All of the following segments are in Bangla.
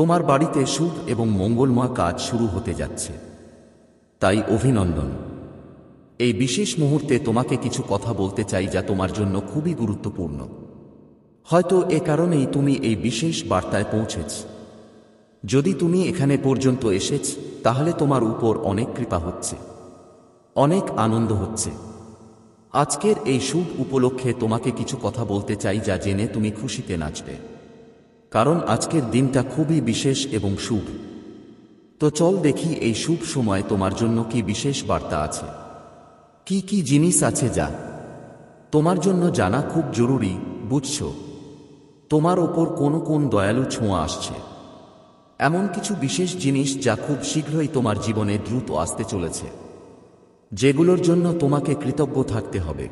তোমার বাড়িতে শুভ এবং মঙ্গলময় কাজ শুরু হতে যাচ্ছে। তাই অভিনন্দন। এই বিশেষ মুহূর্তে তোমাকে কিছু কথা বলতে চাই যা তোমার জন্য খুবই গুরুত্বপূর্ণ। হয়তো এ কারণেই তুমি এই বিশেষ বার্তায় পৌঁছেছ। যদি তুমি এখানে পর্যন্ত এসেছ, তাহলে তোমার উপর অনেক কৃপা হচ্ছে। অনেক আনন্দ হচ্ছে। আজকের এই শুভ উপলক্ষে তোমাকে কিছু কথা বলতে চাই যা জেনে তুমি খুশিতে নাচবে। কারণ আজকের দিনটা খুবই বিশেষ এবং শুভ। তো চল দেখি এই শুভ সময় তোমার জন্য কি বিশেষ বার্তা আছে। কি কি জিনিস আছে যা তোমার জন্য জানা খুব জরুরি, বুঝছ? তোমার ওপর কোন কোন দয়ালু ছোঁয়া আসছে। এমন কিছু বিশেষ জিনিস যা খুব শীঘ্রই তোমার জীবনে দ্রুত আসতে চলেছে। যেগুলোর জন্য তোমাকে কৃতজ্ঞ থাকতে হবে।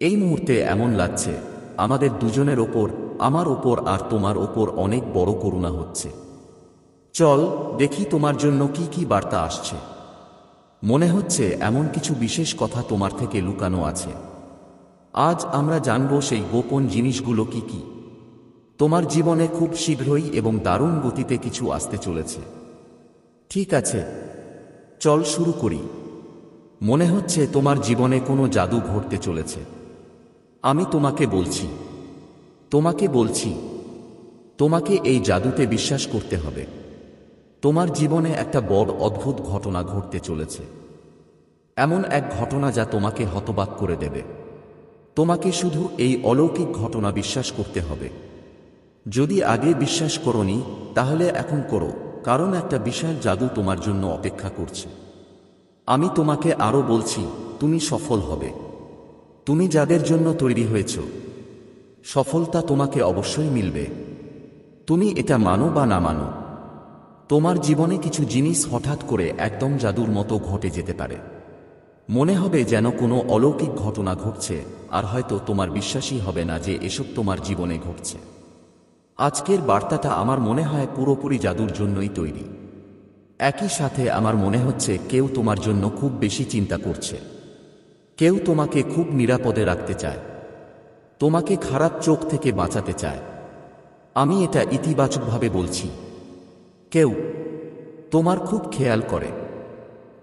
এই মুহূর্তে এমন লাগছে আমাদের দুজনের ওপর, আমার ওপর আর তোমার ওপর অনেক বড় করুণা হচ্ছে। চল, দেখি তোমার জন্য কি কি বার্তা আসছে। মনে হচ্ছে এমন কিছু বিশেষ কথা তোমার থেকে লুকানো আছে। আজ আমরা জানব সেই গোপন জিনিসগুলো কি কি। তোমার জীবনে খুব শীঘ্রই এবং দারুণ গতিতে কিছু আসতে চলেছে। ঠিক আছে। চল শুরু করি। মনে হচ্ছে তোমার জীবনে কোনো জাদু ঘটতে চলেছে। আমি তোমাকে বলছি। তোমাকে বলছি। তোমাকে এই জাদুতে বিশ্বাস করতে হবে। তোমার জীবনে একটা বড় অদ্ভুত ঘটনা ঘটতে চলেছে। এমন এক ঘটনা যা তোমাকে হতবাক করে দেবে। তোমাকে শুধু এই অলৌকিক ঘটনা বিশ্বাস করতে হবে। যদি আগে বিশ্বাস করনি, তাহলে এখন করো, কারণ একটা বিশাল জাদু তোমার জন্য অপেক্ষা করছে। আমি তোমাকে আরও বলছি, তুমি সফল হবে। তুমি যাদের জন্য তৈরি হয়েছ, সফলতা তোমাকে অবশ্যই মিলবে। তুমি এটা মানো বা না মানো, তোমার জীবনে কিছু জিনিস হঠাৎ করে একদম জাদুর মতো ঘটে যেতে পারে। মনে হবে যেন কোনো অলৌকিক ঘটনা ঘটছে, আর হয়তো তোমার বিশ্বাসই হবে না যে এসব তোমার জীবনে ঘটছে। আজকের বার্তাটা আমার মনে হয় পুরোপুরি জাদুর জন্যই তৈরি। একই সাথে আমার মনে হচ্ছে কেউ তোমার জন্য খুব বেশি চিন্তা করছে। কেউ তোমাকে খুব নিরাপদে রাখতে চায়। তোমাকে খারাপ চোখ থেকে বাঁচাতে চায়। আমি এটা ইতিবাচকভাবে বলছি। কেউ তোমার খুব খেয়াল করে।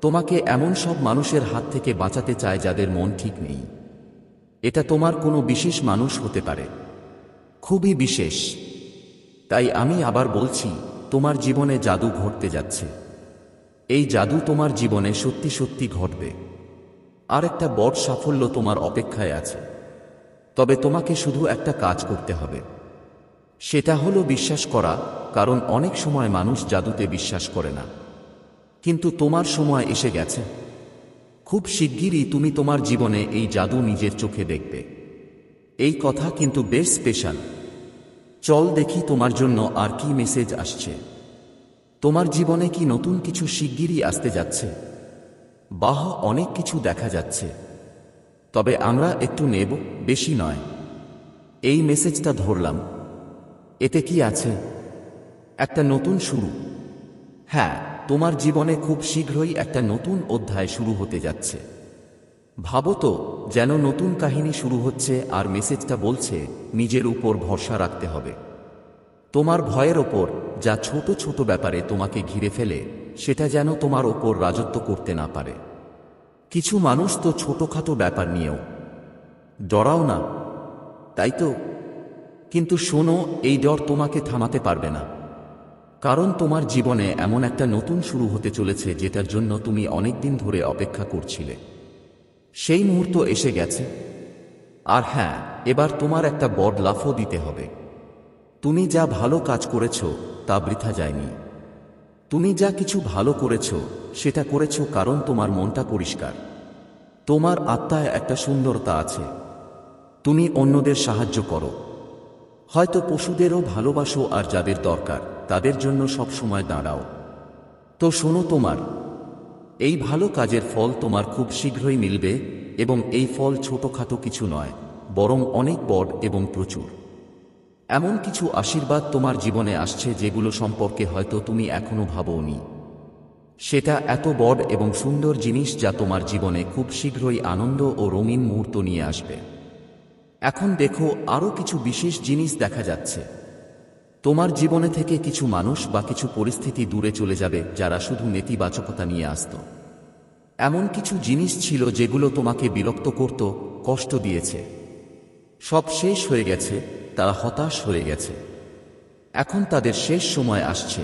তোমাকে এমন সব মানুষের হাত থেকে বাঁচাতে চায় যাদের মন ঠিক নেই। এটা তোমার কোনো বিশেষ মানুষ হতে পারে। খুবই বিশেষ। তাই আমি আবার বলছি, তোমার জীবনে জাদু ঘটতে যাচ্ছে। এই জাদু তোমার জীবনে সত্যি সত্যি ঘটবে। আর একটা বড় সাফল্য তোমার অপেক্ষায় আছে। তবে তোমাকে শুধু একটা কাজ করতে হবে। সেটা হলো বিশ্বাস করা, কারণ অনেক সময় মানুষ জাদুতে বিশ্বাস করে না। কিন্তু তোমার সময় এসে গেছে। খুব শিগগিরই তুমি তোমার জীবনে এই জাদু নিজের চোখে দেখবে। এই কথা কিন্তু বেশ স্পেশাল। চল দেখি তোমার জন্য আর কি মেসেজ আসছে। তোমার জীবনে কি নতুন কিছু শিগগিরই আসতে যাচ্ছে? বাহ অনেক কিছু দেখা যাচ্ছে। তবে আমরা একটু নেব, বেশি নয়। এই মেসেজটা ধরলাম। এতে কি আছে? একটা নতুন শুরু। হ্যাঁ তোমার জীবনে খুব শীঘ্রই একটা নতুন অধ্যায় শুরু হতে যাচ্ছে। ভাবো তো, যেন নতুন কাহিনী শুরু হচ্ছে আর মেসেজটা বলছে, নিজের উপর ভরসা রাখতে হবে। তোমার ভয়ের ওপর যা ছোট ছোট ব্যাপারে তোমাকে ঘিরে ফেলে সেটা যেন তোমার ওপর রাজত্ব করতে না পারে। কিছু মানুষ তো ছোটখাটো ব্যাপার নিয়েও। ডরাও না। তাই তো। কিন্তু শোনো, এই ডর তোমাকে থামাতে পারবে না। কারণ তোমার জীবনে এমন একটা নতুন শুরু হতে চলেছে, যেটার জন্য তুমি অনেকদিন ধরে অপেক্ষা করছিলে। সেই মুহূর্ত এসে গেছে। আর হ্যাঁ এবার তোমার একটা বড় লাফও দিতে হবে। তুমি যা ভালো কাজ করেছ, তা বৃথা যায়নি। তুমি যা কিছু ভালো করেছ, সেটা করেছ কারণ তোমার মনটা পরিষ্কার। তোমার আত্মায় একটা সুন্দরতা আছে। তুমি অন্যদের সাহায্য করো। হয়তো পশুদেরও ভালোবাসো আর যাদের দরকার, তাদের জন্য সব সময় দাঁড়াও। তো শোনো তোমার, এই ভালো কাজের ফল তোমার খুব শীঘ্রই মিলবে এবং এই ফল ছোটখাটো কিছু নয়, বরং অনেক বড় এবং প্রচুর। এমন কিছু আশীর্বাদ তোমার জীবনে আসছে যেগুলো সম্পর্কে হয়তো তুমি এখনও ভাবোনি। সেটা এত বড় এবং সুন্দর জিনিস যা তোমার জীবনে খুব শীঘ্রই আনন্দ ও রঙিন মুহূর্ত নিয়ে আসবে। এখন দেখো, আরও কিছু বিশেষ জিনিস দেখা যাচ্ছে। তোমার জীবনে থেকে কিছু মানুষ বা কিছু পরিস্থিতি দূরে চলে যাবে যারা শুধু নেতিবাচকতা নিয়ে আসত। এমন কিছু জিনিস ছিল যেগুলো তোমাকে বিরক্ত করত, কষ্ট দিয়েছে। সব শেষ হয়ে গেছে তারা হতাশ হয়ে গেছে। এখন তাদের শেষ সময় আসছে।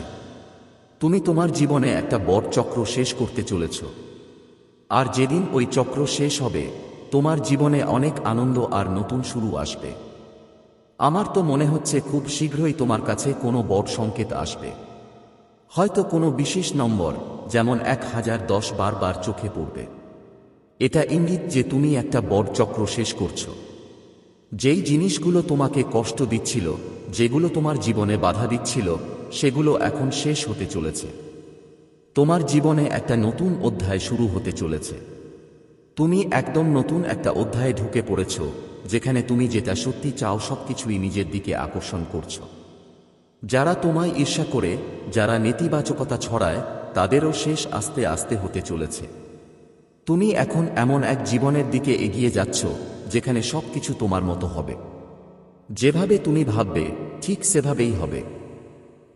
তুমি তোমার জীবনে একটা বড় চক্র শেষ করতে চলেছ। আর যেদিন ওই চক্র শেষ হবে, তোমার জীবনে অনেক আনন্দ আর নতুন শুরু আসবে। আমার তো মনে হচ্ছে খুব শীঘ্রই তোমার কাছে কোনো বড় সংকেত আসবে। হয়তো কোনো বিশেষ নম্বর, যেমন এক হাজার দশ বার বার চোখে পড়বে। এটা ইঙ্গিত যে তুমি একটা বড় চক্র শেষ করছ। যেই জিনিসগুলো তোমাকে কষ্ট দিচ্ছিল, যেগুলো তোমার জীবনে বাধা দিচ্ছিল, সেগুলো এখন শেষ হতে চলেছে। তোমার জীবনে একটা নতুন অধ্যায় শুরু হতে চলেছে। তুমি একদম নতুন একটা অধ্যায়ে ঢুকে পড়েছ, যেখানে তুমি যেটা সত্যি চাও সবকিছুই নিজের দিকে আকর্ষণ করছ। যারা তোমায় ঈর্ষা করে, যারা নেতিবাচকতা ছড়ায়, তাদেরও শেষ আস্তে আস্তে হতে চলেছে। তুমি এখন এমন এক জীবনের দিকে এগিয়ে যাচ্ছ যেখানে সবকিছু তোমার মতো হবে। যেভাবে তুমি ভাববে, ঠিক সেভাবেই হবে।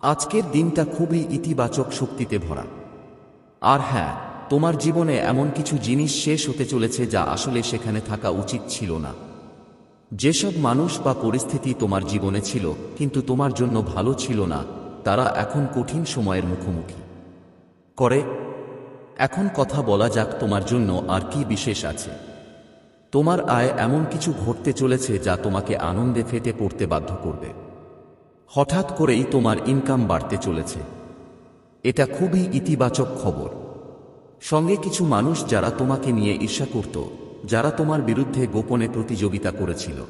আজকের দিনটা খুবই ইতিবাচক শক্তিতে ভরা। আর হ্যাঁ তোমার জীবনে এমন কিছু জিনিস শেষ হতে চলেছে যা আসলে সেখানে থাকা উচিত ছিল না। যেসব মানুষ বা পরিস্থিতি তোমার জীবনে ছিল, কিন্তু তোমার জন্য ভালো ছিল না, তারা এখন কঠিন সময়ের মুখোমুখি। করে, এখন কথা বলা যাক তোমার জন্য আর কি বিশেষ আছে। তোমার আয় এমন কিছু ঘটতে চলেছে যা তোমাকে আনন্দে ফেটে পড়তে বাধ্য করবে। হঠাৎ করেই তোমার ইনকাম বাড়তে চলেছে। এটা খুবই ইতিবাচক খবর। সঙ্গে কিছু মানুষ যারা তোমাকে নিয়ে ঈর্ষা করত, যারা তোমার বিরুদ্ধে গোপনে প্রতিযোগিতা করেছিল,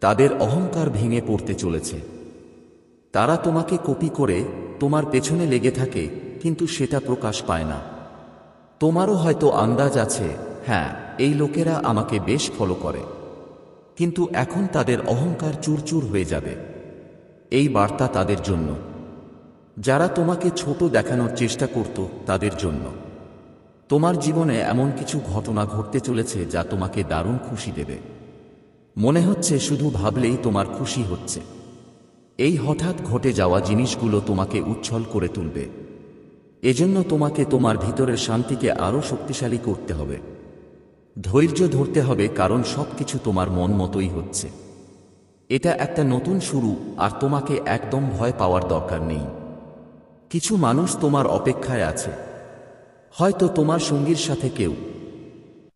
তাদের অহংকার ভেঙে পড়তে চলেছে। তারা তোমাকে কপি করে তোমার পেছনে লেগে থাকে, কিন্তু সেটা প্রকাশ পায় না। তোমারও হয়তো আন্দাজ আছে হ্যাঁ এই লোকেরা আমাকে বেশ ফলো করে। কিন্তু এখন তাদের অহংকার চুরচুর হয়ে যাবে। এই বার্তা তাদের জন্য। যারা তোমাকে ছোট দেখানোর চেষ্টা করত তাদের জন্য। তোমার জীবনে এমন কিছু ঘটনা ঘটতে চলেছে যা তোমাকে দারুণ খুশি দেবে। মনে হচ্ছে শুধু ভাবলেই তোমার খুশি হচ্ছে। এই হঠাৎ ঘটে যাওয়া জিনিসগুলো তোমাকে উচ্ছল করে তুলবে। এজন্য তোমাকে তোমার ভিতরের শান্তিকে আরও শক্তিশালী করতে হবে। ধৈর্য ধরতে হবে কারণ সবকিছু তোমার মন মতোই হচ্ছে। এটা একটা নতুন শুরু, আর তোমাকে একদম ভয় পাওয়ার দরকার নেই। কিছু মানুষ তোমার অপেক্ষায় আছে। হয়তো তোমার সঙ্গীর সাথে কেউ।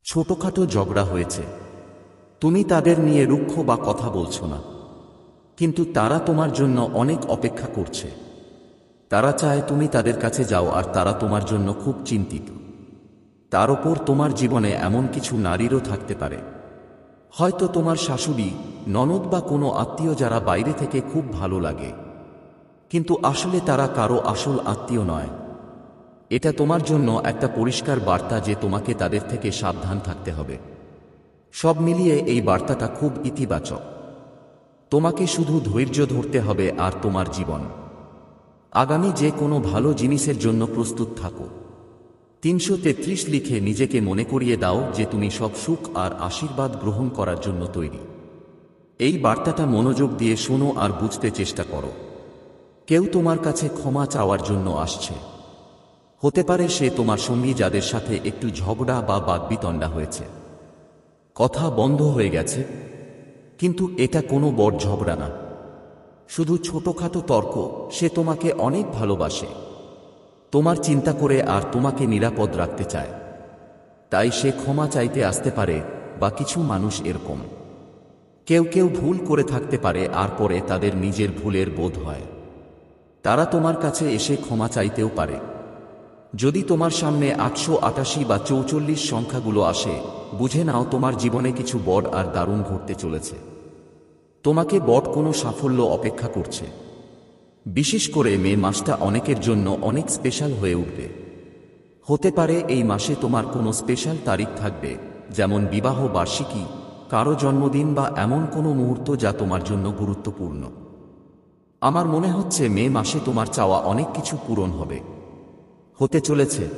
ছোটখাটো ঝগড়া হয়েছে। তুমি তাদের নিয়ে রুক্ষ বা কথা বলছো না। কিন্তু তারা তোমার জন্য অনেক অপেক্ষা করছে। তারা চায় তুমি তাদের কাছে যাও, আর তারা তোমার জন্য খুব চিন্তিত। তার ওপর তোমার জীবনে এমন কিছু নারীরও থাকতে পারে। হয়তো তোমার শাশুড়ি, ননদ বা কোনো আত্মীয় যারা বাইরে থেকে খুব ভালো লাগে। কিন্তু আসলে তারা কারও আসল আত্মীয় নয়। এটা তোমার জন্য একটা পরিষ্কার বার্তা যে তোমাকে তাদের থেকে সাবধান থাকতে হবে। সব মিলিয়ে এই বার্তাটা খুব ইতিবাচক। তোমাকে শুধু ধৈর্য ধরতে হবে আর তোমার জীবন। আগামী যে কোনো ভালো জিনিসের জন্য প্রস্তুত থাকো। তিনশো তেত্রিশ লিখে নিজেকে মনে করিয়ে দাও যে তুমি সব সুখ আর আশীর্বাদ গ্রহণ করার জন্য তৈরি। এই বার্তাটা মনোযোগ দিয়ে শোনো আর বুঝতে চেষ্টা করো। কেউ তোমার কাছে ক্ষমা চাওয়ার জন্য আসছে। হতে পারে সে তোমার সঙ্গী যাদের সাথে একটু ঝগড়া বা বাগবিতণ্ডা হয়েছে। কথা বন্ধ হয়ে গেছে, কিন্তু এটা কোনো বড় ঝগড়া না। শুধু ছোটখাটো তর্ক, সে তোমাকে অনেক ভালোবাসে। তোমার চিন্তা করে আর তোমাকে নিরাপদ রাখতে চায়। তাই সে ক্ষমা চাইতে আসতে পারে বা কিছু মানুষ এরকম। কেউ কেউ ভুল করে থাকতে পারে আর পরে তাদের নিজের ভুলের বোধ হয়। তারা তোমার কাছে এসে ক্ষমা চাইতেও পারে। যদি তোমার সামনে আটশো আটাশি বা চৌচল্লিশ সংখ্যাগুলো আসে, বুঝে নাও তোমার জীবনে কিছু বড় আর দারুণ ঘটতে চলেছে। তোমাকে বট কোনো সাফল্য অপেক্ষা করছে। বিশেষ করে মে মাসটা অনেকের জন্য অনেক স্পেশাল হয়ে উঠবে। হতে পারে এই মাসে তোমার কোনো স্পেশাল তারিখ থাকবে, যেমন বিবাহ বার্ষিকী, কারও জন্মদিন বা এমন কোনো মুহূর্ত যা তোমার জন্য গুরুত্বপূর্ণ। আমার মনে হচ্ছে মে মাসে তোমার চাওয়া অনেক কিছু পূরণ হবে। হতে চলেছে।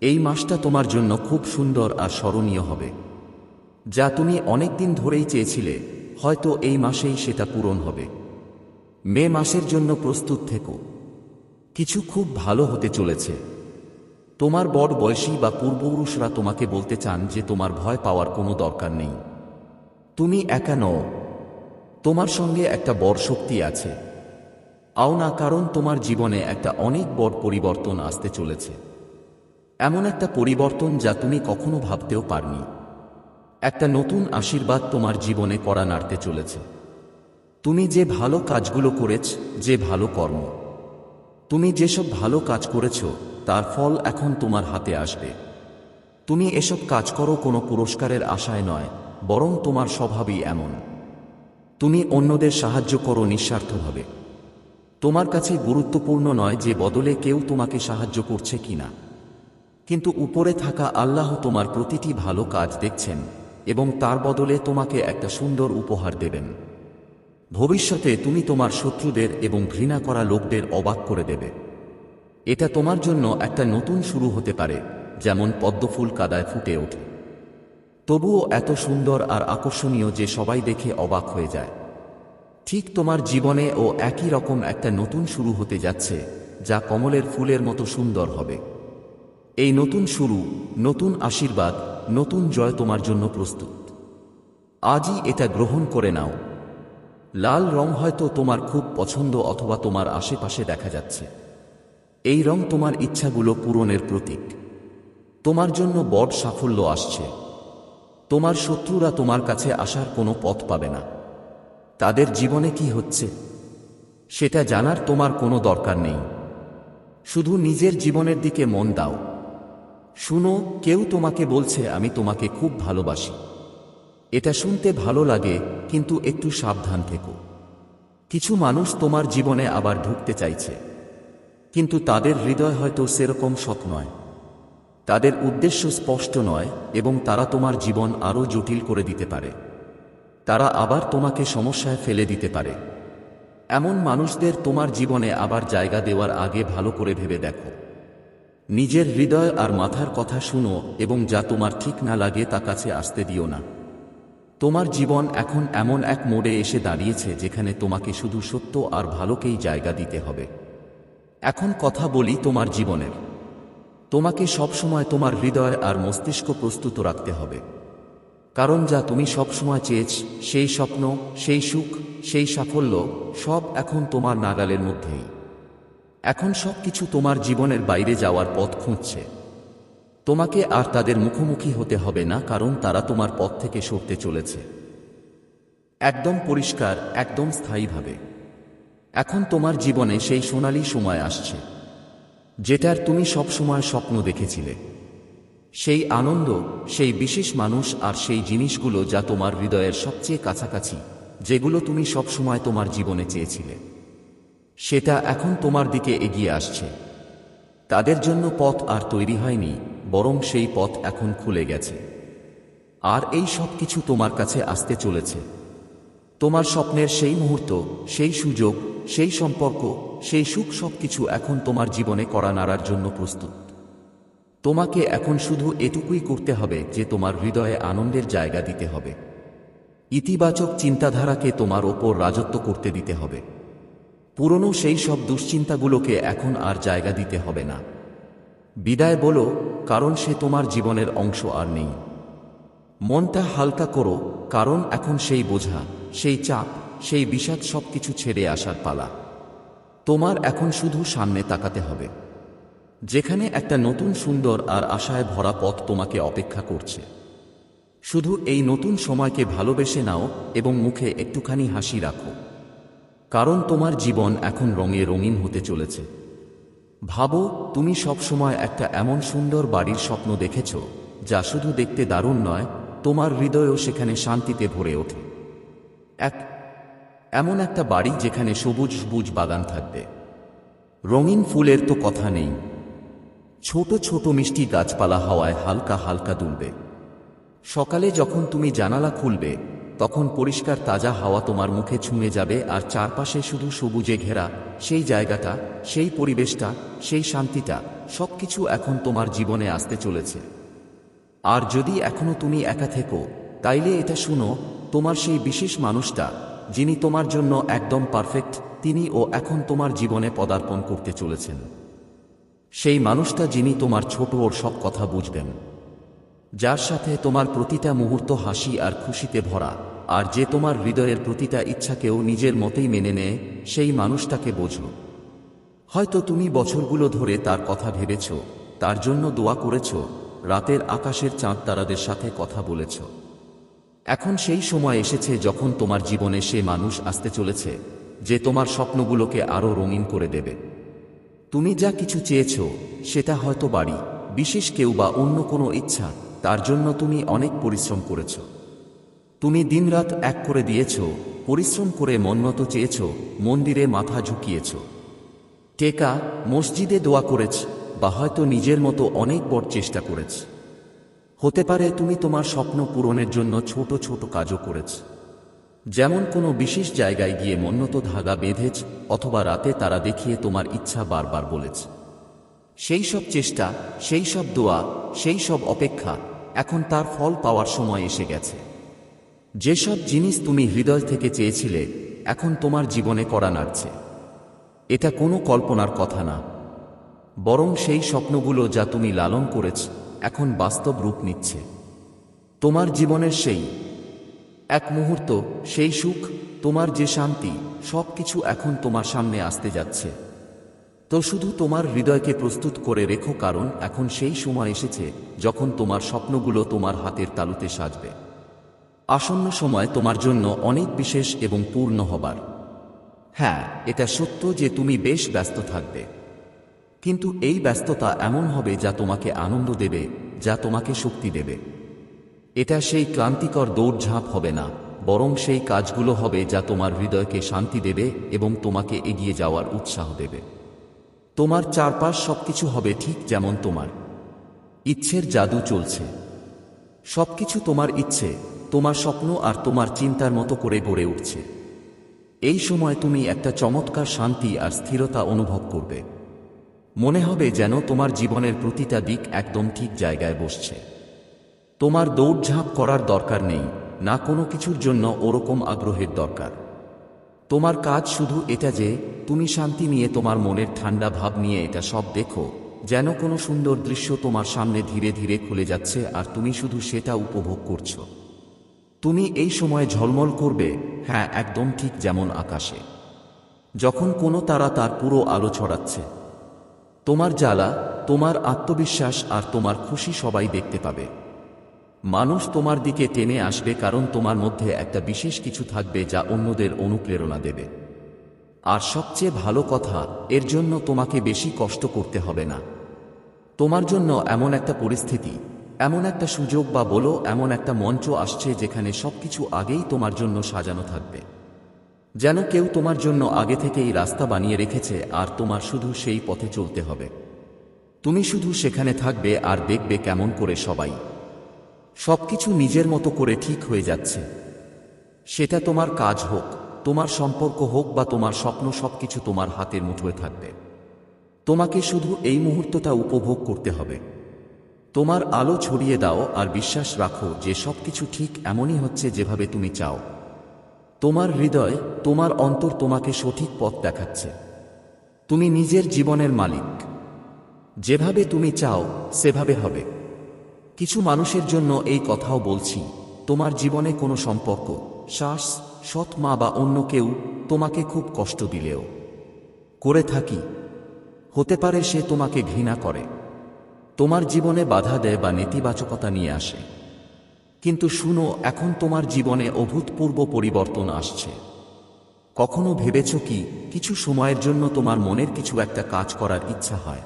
এই মাসটা তোমার জন্য খুব সুন্দর আর স্মরণীয় হবে। যা তুমি অনেক দিন ধরেই চেয়েছিলে, হয়তো এই মাসেই সেটা পূরণ হবে। মে মাসের জন্য প্রস্তুত থেকো। কিছু খুব ভালো হতে চলেছে। তোমার বড় বয়সী বা পূর্বপুরুষরা তোমাকে বলতে চান যে তোমার ভয় পাওয়ার কোনো দরকার নেই। তুমি একা নও। তোমার সঙ্গে একটা বড় শক্তি আছে। আও না, কারণ তোমার জীবনে একটা অনেক বড় পরিবর্তন আসতে চলেছে। এমন একটা পরিবর্তন যা তুমি কখনো ভাবতেও পারনি। একটা নতুন আশীর্বাদ তোমার জীবনে করা নাড়তে চলেছে। তুমি যে ভালো কাজগুলো করেছ, যে ভালো কর্ম। তুমি যেসব ভালো কাজ করেছ, তার ফল এখন তোমার হাতে আসবে। তুমি এসব কাজ করো কোনো পুরস্কারের আশায় নয়, বরং তোমার স্বভাবই এমন। তুমি অন্যদের সাহায্য করো নিঃস্বার্থভাবে। তোমার কাছে গুরুত্বপূর্ণ নয় যে বদলে কেউ তোমাকে সাহায্য করছে কিনা। কিন্তু উপরে থাকা আল্লাহ তোমার প্রতিটি ভালো কাজ দেখছেন এবং তার বদলে তোমাকে একটা সুন্দর উপহার দেবেন। ভবিষ্যতে তুমি তোমার শত্রুদের এবং ঘৃণা করা লোকদের অবাক করে দেবে। এটা তোমার জন্য একটা নতুন শুরু হতে পারে, যেমন পদ্মফুল কাদায় ফুটে ওঠে। তবুও এত সুন্দর আর আকর্ষণীয় যে সবাই দেখে অবাক হয়ে যায়। ঠিক তোমার জীবনে ও একই রকম একটা নতুন শুরু হতে যাচ্ছে, যা কমলের ফুলের মতো সুন্দর হবে। এই নতুন শুরু, নতুন আশীর্বাদ, নতুন জয় তোমার জন্য প্রস্তুত। আজই এটা গ্রহণ করে নাও। লাল রং হয়তো তোমার খুব পছন্দ অথবা তোমার আশেপাশে দেখা যাচ্ছে। এই রং তোমার ইচ্ছাগুলো পূরণের প্রতীক। তোমার জন্য বড় সাফল্য আসছে। তোমার শত্রুরা তোমার কাছে আসার কোনো পথ পাবে না। তাদের জীবনে কি হচ্ছে? সেটা জানার তোমার কোনো দরকার নেই। শুধু নিজের জীবনের দিকে মন দাও। শুনো, কেউ তোমাকে বলছে, আমি তোমাকে খুব ভালোবাসি। এটা শুনতে ভালো লাগে, কিন্তু একটু সাবধান থেকো। কিছু মানুষ তোমার জীবনে আবার ঢুকতে চাইছে। কিন্তু তাদের হৃদয় হয়তো সেরকম সৎ নয়। তাদের উদ্দেশ্য স্পষ্ট নয়, এবং তারা তোমার জীবন আরও জটিল করে দিতে পারে। তারা আবার তোমাকে সমস্যায় ফেলে দিতে পারে। এমন মানুষদের তোমার জীবনে আবার জায়গা দেওয়ার আগে ভালো করে ভেবে দেখো। নিজের হৃদয় আর মাথার কথা শুনো, এবং যা তোমার ঠিক না লাগে তা কাছে আসতে দিও না। তোমার জীবন এখন এমন এক মোড়ে এসে দাঁড়িয়েছে যেখানে তোমাকে শুধু সত্য আর ভালোকেই জায়গা দিতে হবে। এখন কথা বলি তোমার জীবনের। তোমাকে সবসময় তোমার হৃদয় আর মস্তিষ্ক প্রস্তুত রাখতে হবে। কারণ যা তুমি সবসময় চেয়েছ, সেই স্বপ্ন, সেই সুখ, সেই সাফল্য, সব এখন তোমার নাগালের মধ্যেই। এখন সব কিছু তোমার জীবনের বাইরে যাওয়ার পথ খুঁজছে। তোমাকে আর তাদের মুখোমুখি হতে হবে না, কারণ তারা তোমার পথ থেকে সরতে চলেছে। একদম পরিষ্কার, একদম স্থায়ীভাবে। এখন তোমার জীবনে সেই সোনালি সময় আসছে, যেটার তুমি সবসময় স্বপ্ন দেখেছিলে। সেই আনন্দ, সেই বিশেষ মানুষ আর সেই জিনিসগুলো যা তোমার হৃদয়ের সবচেয়ে কাছাকাছি, যেগুলো তুমি সবসময় তোমার জীবনে চেয়েছিলে। সেটা এখন তোমার দিকে এগিয়ে আসছে। তাদের জন্য পথ আর তৈরি হয়নি বরং সেই পথ এখন খুলে গেছে। আর এই সব কিছু তোমার কাছে আসতে চলেছে। তোমার স্বপ্নের সেই মুহূর্ত, সেই সুযোগ, সেই সম্পর্ক, সেই সুখ সব কিছু এখন তোমার জীবনে করা নাড়ার জন্য প্রস্তুত। তোমাকে এখন শুধু এটুকুই করতে হবে যে তোমার হৃদয়ে আনন্দের জায়গা দিতে হবে। ইতিবাচক চিন্তাধারাকে তোমার ওপর রাজত্ব করতে দিতে হবে। পুরনো সেই সব দুশ্চিন্তাগুলোকে এখন আর জায়গা দিতে হবে না। বিদায় বলো কারণ সে তোমার জীবনের অংশ আর নেই। মনটা হালকা করো, কারণ এখন সেই বোঝা, সেই চাপ, সেই বিষাদ সব কিছু ছেড়ে আসার পালা। তোমার এখন শুধু সামনে তাকাতে হবে। যেখানে একটা নতুন সুন্দর আর আশায় ভরা পথ তোমাকে অপেক্ষা করছে। শুধু এই নতুন সময়কে ভালোবেসে নাও এবং মুখে একটুখানি হাসি রাখো। কারণ তোমার জীবন এখন রঙে রঙিন হতে চলেছে। ভাবো, তুমি সবসময় একটা এমন সুন্দর বাড়ির স্বপ্ন দেখেছ, যা শুধু দেখতে দারুণ নয়, তোমার হৃদয়ও সেখানে শান্তিতে ভরে ওঠে। এক, এমন একটা বাড়ি যেখানে সবুজ সবুজ বাগান থাকবে। রঙিন ফুলের তো কথা নেই। ছোট ছোট মিষ্টি গাছপালা হাওয়ায় হালকা হালকা দুলবে। সকালে যখন তুমি জানালা খুলবে তখন পরিষ্কার তাজা হাওয়া তোমার মুখে ছুঁয়ে যাবে আর চারপাশে শুধু সবুজে ঘেরা, সেই জায়গাটা, সেই পরিবেশটা, সেই শান্তিটা, সবকিছু এখন তোমার জীবনে আসতে চলেছে। আর যদি এখনও তুমি একা থেকো, তাইলে এটা শুনো, তোমার সেই বিশেষ মানুষটা, যিনি তোমার জন্য একদম পারফেক্ট, তিনি ও এখন তোমার জীবনে পদার্পণ করতে চলেছেন। সেই মানুষটা যিনি তোমার ছোট ওর সব কথা বুঝবেন। যার সাথে তোমার প্রতিটা মুহূর্ত হাসি আর খুশিতে ভরা, আর যে তোমার হৃদয়ের প্রতিটা ইচ্ছাকেও নিজের মতেই মেনে নেয়, সেই মানুষটাকে বোঝো। হয়তো তুমি বছরগুলো ধরে তার কথা ভেবেছ, তার জন্য দোয়া করেছ, রাতের আকাশের চাঁদ তারাদের সাথে কথা বলেছ। এখন সেই সময় এসেছে যখন তোমার জীবনে সে মানুষ আসতে চলেছে, যে তোমার স্বপ্নগুলোকে আরও রঙিন করে দেবে। তুমি যা কিছু চেয়েছ, সেটা হয়তো বাড়ি, বিশেষ কেউ বা অন্য কোনো ইচ্ছা তার জন্য তুমি অনেক পরিশ্রম করেছ। তুমি দিনরাত এক করে দিয়েছ, পরিশ্রম করে মন্নত চেয়েছ, মন্দিরে মাথা ঝুঁকিয়েছ। টেকা, মসজিদে দোয়া করেছ, বা হয়তো নিজের মতো অনেক বড় চেষ্টা করেছ। হতে পারে তুমি তোমার স্বপ্ন পূরণের জন্য ছোট ছোট কাজও করেছ। যেমন কোনো বিশেষ জায়গায় গিয়ে মন্নত ধাগা বেঁধেছ, অথবা রাতে তারা দেখিয়ে তোমার ইচ্ছা বারবার বলেছ। সেই সব চেষ্টা, সেই সব দোয়া, সেই সব অপেক্ষা এখন তার ফল পাওয়ার সময় এসে গেছে। যেসব জিনিস তুমি হৃদয় থেকে চেয়েছিলে, এখন তোমার জীবনে করা নাড়ছে। এটা কোনো কল্পনার কথা না। বরং সেই স্বপ্নগুলো যা তুমি লালন করেছ, এখন বাস্তব রূপ নিচ্ছে। তোমার জীবনের সেই এক মুহূর্ত, সেই সুখ, তোমার যে শান্তি সব কিছু এখন তোমার সামনে আসতে যাচ্ছে। তো শুধু তোমার হৃদয়কে প্রস্তুত করে রেখো, কারণ এখন সেই সময় এসেছে যখন তোমার স্বপ্নগুলো তোমার হাতের তালুতে সাজবে। আসন্ন সময় তোমার জন্য অনেক বিশেষ এবং পূর্ণ হবার। হ্যাঁ এটা সত্য যে তুমি বেশ ব্যস্ত থাকবে। কিন্তু এই ব্যস্ততা এমন হবে যা তোমাকে আনন্দ দেবে, যা তোমাকে শক্তি দেবে। এটা সেই ক্লান্তিকর দৌড়ঝাঁপ হবে না, বরং সেই কাজগুলো হবে যা তোমার হৃদয়কে শান্তি দেবে এবং তোমাকে এগিয়ে যাওয়ার উৎসাহ দেবে। তোমার চারপাশ সবকিছু হবে ঠিক যেমন তোমার। ইচ্ছের জাদু চলছে। সবকিছু তোমার ইচ্ছে, তোমার স্বপ্ন আর তোমার চিন্তার মতো করে গড়ে উঠছে। এই সময় তুমি একটা চমৎকার শান্তি আর স্থিরতা অনুভব করবে। মনে হবে যেন তোমার জীবনের প্রতিটা দিক একদম ঠিক জায়গায় বসছে। তোমার দৌড়ঝাঁপ করার দরকার নেই, না কোনো কিছুর জন্য ওরকম আগ্রহের দরকার। তোমার কাজ শুধু এটা যে, তুমি শান্তি নিয়ে তোমার মনের ঠান্ডা ভাব নিয়ে এটা সব দেখো, যেন কোনো সুন্দর দৃশ্য তোমার সামনে ধীরে ধীরে খুলে যাচ্ছে আর তুমি শুধু সেটা উপভোগ করছ। তুমি এই সময় ঝলমল করবে হ্যাঁ একদম ঠিক যেমন আকাশে। যখন কোনো তারা তার পুরো আলো ছড়াচ্ছে। তোমার জ্বালা, তোমার আত্মবিশ্বাস আর তোমার খুশি সবাই দেখতে পাবে। মানুষ তোমার দিকে টেনে আসবে কারণ তোমার মধ্যে একটা বিশেষ কিছু থাকবে যা অন্যদের অনুপ্রেরণা দেবে। আর সবচেয়ে ভালো কথা, এর জন্য তোমাকে বেশি কষ্ট করতে হবে না। তোমার জন্য এমন একটা পরিস্থিতি, এমন একটা সুযোগ বা বলো, এমন একটা মঞ্চ আসছে যেখানে সবকিছু আগেই তোমার জন্য সাজানো থাকবে। যেন কেউ তোমার জন্য আগে থেকেই রাস্তা বানিয়ে রেখেছে আর তোমার শুধু সেই পথে চলতে হবে। তুমি শুধু সেখানে থাকবে আর দেখবে কেমন করে সবাই। সবকিছু নিজের মতো করে ঠিক হয়ে যাচ্ছে। সেটা তোমার কাজ হোক, তোমার সম্পর্ক হোক বা তোমার স্বপ্ন সবকিছু তোমার হাতের মুঠোয় থাকবে। তোমাকে শুধু এই মুহূর্তটা উপভোগ করতে হবে। তোমার আলো ছড়িয়ে দাও আর বিশ্বাস রাখো যে সবকিছু ঠিক এমনই হচ্ছে যেভাবে তুমি চাও। তোমার হৃদয়, তোমার অন্তর তোমাকে সঠিক পথ দেখাচ্ছে। তুমি নিজের জীবনের মালিক। যেভাবে তুমি চাও, সেভাবে হবে। কিছু মানুষের জন্য এই কথাও বলছি, তোমার জীবনে কোনো সম্পর্ক, শ্বাস, সৎ মা বা অন্য কেউ তোমাকে খুব কষ্ট দিলেও। করে থাকি। হতে পারে সে তোমাকে ঘৃণা করে। তোমার জীবনে বাধা দেয় বা নেতিবাচকতা নিয়ে আসে। কিন্তু শুনো, এখন তোমার জীবনে অভূতপূর্ব পরিবর্তন আসছে। কখনো ভেবেছ কি, কিছু সময়ের জন্য তোমার মনের কিছু একটা কাজ করার ইচ্ছা হয়?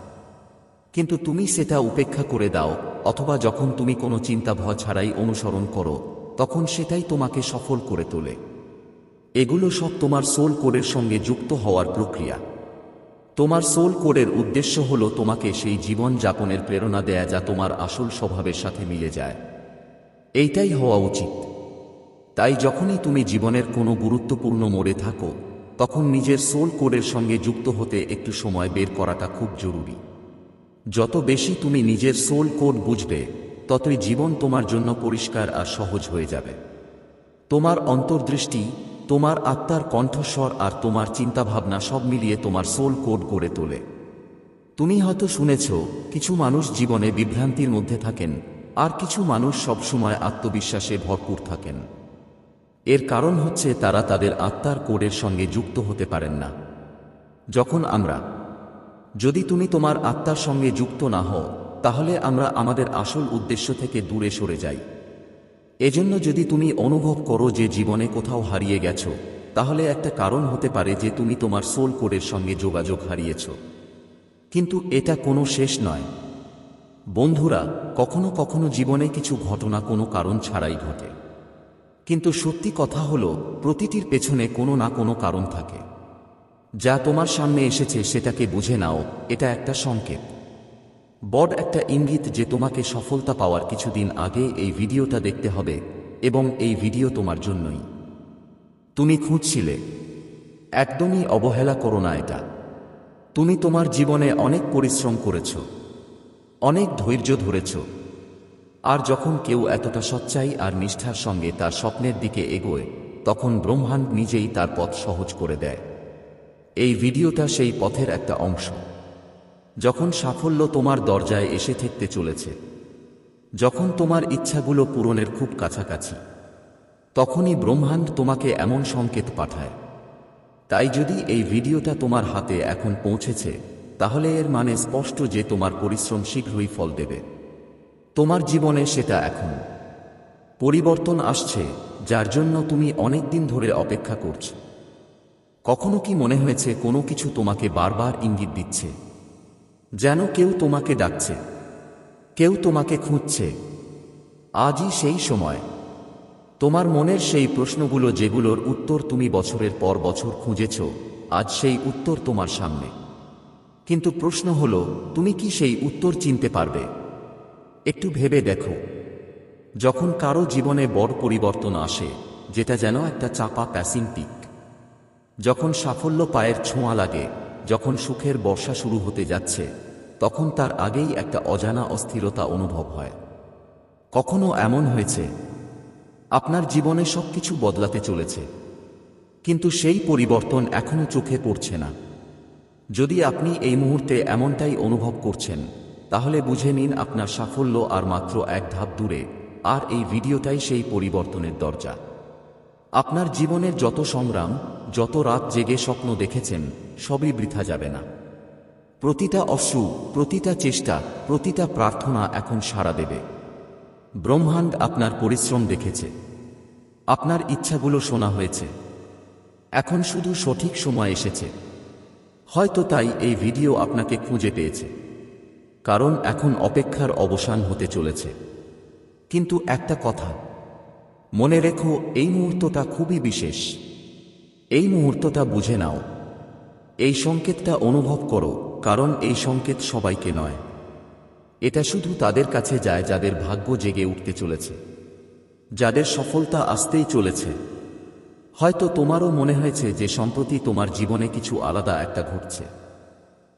কিন্তু তুমি সেটা উপেক্ষা করে দাও, অথবা যখন তুমি কোনো চিন্তা ভয় ছাড়াই অনুসরণ করো, তখন সেটাই তোমাকে সফল করে তোলে। এগুলো সব তোমার সোল কোডের সঙ্গে যুক্ত হওয়ার প্রক্রিয়া। তোমার সোল কোডের উদ্দেশ্য হলো তোমাকে সেই জীবন যাপনের প্রেরণা দেয়া যা তোমার আসল স্বভাবের সাথে মিলে যায়। এইটাই হওয়া উচিত। তাই যখনই তুমি জীবনের কোনো গুরুত্বপূর্ণ মোড়ে থাকো, তখন নিজের সোল কোডের সঙ্গে যুক্ত হতে একটু সময় বের করাটা খুব জরুরি। যত বেশি তুমি নিজের সোল কোড বুঝবে, ততই জীবন তোমার জন্য পরিষ্কার আর সহজ হয়ে যাবে। তোমার অন্তর্দৃষ্টি, তোমার আত্মার কণ্ঠস্বর আর তোমার চিন্তাভাবনা সব মিলিয়ে তোমার সোল কোড গড়ে তোলে। তুমি হয়তো শুনেছ, কিছু মানুষ জীবনে বিভ্রান্তির মধ্যে থাকেন, আর কিছু মানুষ সবসময় আত্মবিশ্বাসে ভরপুর থাকেন। এর কারণ হচ্ছে তারা তাদের আত্মার কোডের সঙ্গে যুক্ত হতে পারেন না। যখন আমরা যদি তুমি তোমার আত্মার সঙ্গে যুক্ত না হও, তাহলে আমরা আমাদের আসল উদ্দেশ্য থেকে দূরে সরে যাই। এজন্য যদি তুমি অনুভব করো যে জীবনে কোথাও হারিয়ে গেছো, তাহলে একটা কারণ হতে পারে যে তুমি তোমার সোল কোডের সঙ্গে যোগাযোগ হারিয়েছ। কিন্তু এটা কোনো শেষ নয়। বন্ধুরা, কখনো কখনো জীবনে কিছু ঘটনা কোনো কারণ ছাড়াই ঘটে। কিন্তু সত্যি কথা হলো, প্রতিটির পেছনে কোনো না কোনো কারণ থাকে। যা তোমার সামনে এসেছে সেটাকে বুঝে নাও, এটা একটা সংকেত। বড় একটা ইঙ্গিত যে তোমাকে সফলতা পাওয়ার কিছুদিন আগে এই ভিডিওটা দেখতে হবে এবং এই ভিডিও তোমার জন্যই। তুমি খুঁজছিলে। একদমই অবহেলা করো না এটা। তুমি তোমার জীবনে অনেক পরিশ্রম করেছ। অনেক ধৈর্য ধরেছ। আর যখন কেউ এতটা সচ্চাই আর নিষ্ঠার সঙ্গে তার স্বপ্নের দিকে এগোয়, তখন ব্রহ্মাণ্ড নিজেই তার পথ সহজ করে দেয়। এই ভিডিওটা সেই পথের একটা অংশ। যখন সাফল্য তোমার দরজায় এসে ঠেকতে চলেছে, যখন তোমার ইচ্ছাগুলো পূরণের খুব কাছাকাছি, তখনই ব্রহ্মাণ্ড তোমাকে এমন সংকেত পাঠায়। তাই যদি এই ভিডিওটা তোমার হাতে এখন পৌঁছেছে, তাহলে এর মানে স্পষ্ট যে তোমার পরিশ্রম শীঘ্রই ফল দেবে। তোমার জীবনে সেটা এখন। পরিবর্তন আসছে, যার জন্য তুমি অনেক দিন ধরে অপেক্ষা করছ। কখনো কি মনে হয়েছে কোনো কিছু তোমাকে বারবার ইঙ্গিত দিচ্ছে? যেন কেউ তোমাকে ডাকছে, কেউ তোমাকে খুঁজছে। আজই সেই সময়। তোমার মনের সেই প্রশ্নগুলো যেগুলোর উত্তর তুমি বছরের পর বছর খুঁজেছ, আজ সেই উত্তর তোমার সামনে। কিন্তু প্রশ্ন হল, তুমি কি সেই উত্তর চিনতে পারবে? একটু ভেবে দেখো। যখন কারও জীবনে বড় পরিবর্তন আসে, যেটা যেন একটা চাপা প্যাসিং পিক। যখন সাফল্য পায়ের ছোঁয়া লাগে, যখন সুখের বর্ষা শুরু হতে যাচ্ছে, তখন তার আগেই একটা অজানা অস্থিরতা অনুভব হয়। কখনো এমন হয়েছে, আপনার জীবনে সবকিছু বদলাতে চলেছে, কিন্তু সেই পরিবর্তন এখনও চোখে পড়ছে না। যদি আপনি এই মুহূর্তে এমনটাই অনুভব করছেন, তাহলে বুঝে নিন আপনার সাফল্য আর মাত্র এক ধাপ দূরে, আর এই ভিডিওটাই সেই পরিবর্তনের দরজা। আপনার জীবনের যত সংগ্রাম, যত রাত জেগে স্বপ্ন দেখেছেন, সবই বৃথা যাবে না। প্রতিটা অশ্রু, প্রতিটা চেষ্টা, প্রতিটা প্রার্থনা এখন সাড়া দেবে। ব্রহ্মাণ্ড আপনার পরিশ্রম দেখেছে। আপনার ইচ্ছাগুলো শোনা হয়েছে। এখন শুধু সঠিক সময় এসেছে। হয়তো তাই এই ভিডিও আপনাকে খুঁজে পেয়েছে। কারণ এখন অপেক্ষার অবসান হতে চলেছে। কিন্তু একটা কথা মনে রেখো, এই মুহূর্তটা খুবই বিশেষ। এই মুহূর্তটা বুঝে নাও। এই সংকেতটা অনুভব করো, কারণ এই সংকেত সবাইকে নয়। এটা শুধু তাদের কাছে যায়, যাদের ভাগ্য জেগে উঠতে চলেছে। যাদের সফলতা আসতেই চলেছে। হয়তো তোমারও মনে হয়েছে যে সম্প্রতি তোমার জীবনে কিছু আলাদা একটা ঘটছে।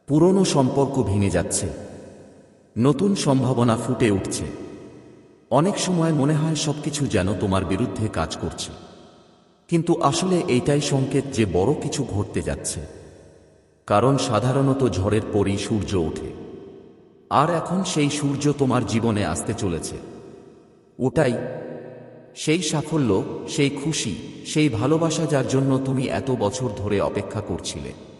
পুরনো সম্পর্ক ভেঙে যাচ্ছে। নতুন সম্ভাবনা ফুটে উঠছে। অনেক সময় মনে হয় সবকিছু যেন তোমার বিরুদ্ধে কাজ করছে। কিন্তু আসলে এইটাই সংকেত যে বড় কিছু ঘটতে যাচ্ছে। কারণ সাধারণত ঝড়ের পরই সূর্য ওঠে। আর এখন সেই সূর্য তোমার জীবনে আসতে চলেছে। ওটাই। সেই সাফল্য, সেই খুশি, সেই ভালোবাসা যার জন্য তুমি এত বছর ধরে অপেক্ষা করছিলে।